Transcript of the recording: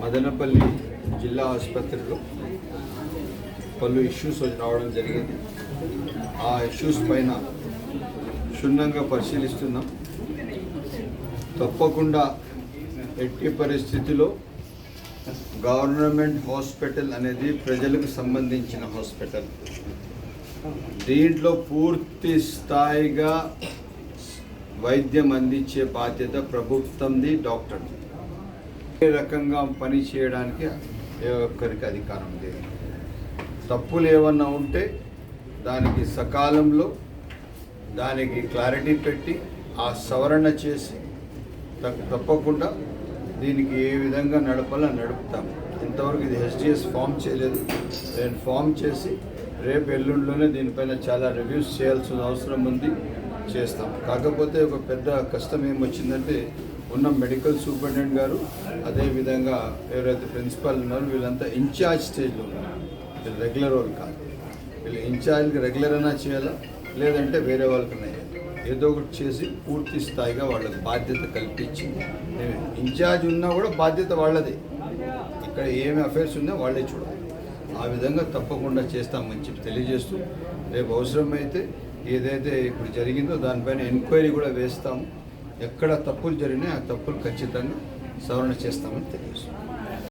మదనపల్లి జిల్లా ఆసుపత్రిలో పలు ఇష్యూస్ రావడం జరిగింది. ఆ ఇష్యూస్ పైన క్షుణ్ణంగా పరిశీలిస్తున్నాం. తప్పకుండా ఎట్టి పరిస్థితిలో గవర్నమెంట్ హాస్పిటల్ అనేది ప్రజలకు సంబంధించిన హాస్పిటల్. దీంట్లో పూర్తి స్థాయిగా వైద్యం అందించే బాధ్యత ప్రభుత్వంది డాక్టర్. ఏ రకంగా పని చేయడానికి ఏ ఒక్కరికి అధికారం లేదు. తప్పులు ఏమన్నా ఉంటే దానికి సకాలంలో దానికి క్లారిటీ పెట్టి ఆ సవరణ చేసి తప్పకుండా దీనికి ఏ విధంగా నడపాలో నడుపుతాం. ఇంతవరకు ఇది హెచ్డిఎస్ ఫామ్ చేయలేదు. నేను ఫామ్ చేసి రేపు ఎల్లుండిలోనే దీనిపైన చాలా రివ్యూస్ చేయాల్సిన అవసరం ఉంది. చేస్తాం. కాకపోతే ఒక పెద్ద కష్టం ఏమొచ్చిందంటే ఉన్న మెడికల్ సూపరింటెండెంట్ గారు అదేవిధంగా ఎవరైతే ప్రిన్సిపాల్ ఉన్నారో వీళ్ళంతా ఇన్ఛార్జ్ స్టేజ్లో ఉన్నారు. వీళ్ళు రెగ్యులర్ వాళ్ళు కాదు. వీళ్ళు ఇన్ఛార్జ్కి రెగ్యులర్ అయినా చేయాలా? లేదంటే వేరే వాళ్ళకన్నా ఏదో ఒకటి చేసి పూర్తి స్థాయిగా వాళ్ళకి బాధ్యత కల్పించి నేను ఇన్ఛార్జ్ ఉన్నా కూడా బాధ్యత వాళ్ళదే. ఇక్కడ ఏమి అఫైర్స్ ఉన్నా వాళ్ళే చూడాలి. ఆ విధంగా తప్పకుండా చేస్తామని చెప్పి తెలియజేస్తూ రేపు అవసరమైతే ఏదైతే ఇప్పుడు జరిగిందో దానిపైన ఎంక్వైరీ కూడా వేస్తాము. ఎక్కడ తప్పులు జరిగినాయి ఆ తప్పులు ఖచ్చితంగా సవరణ చేస్తామని తెలియజేస్తాం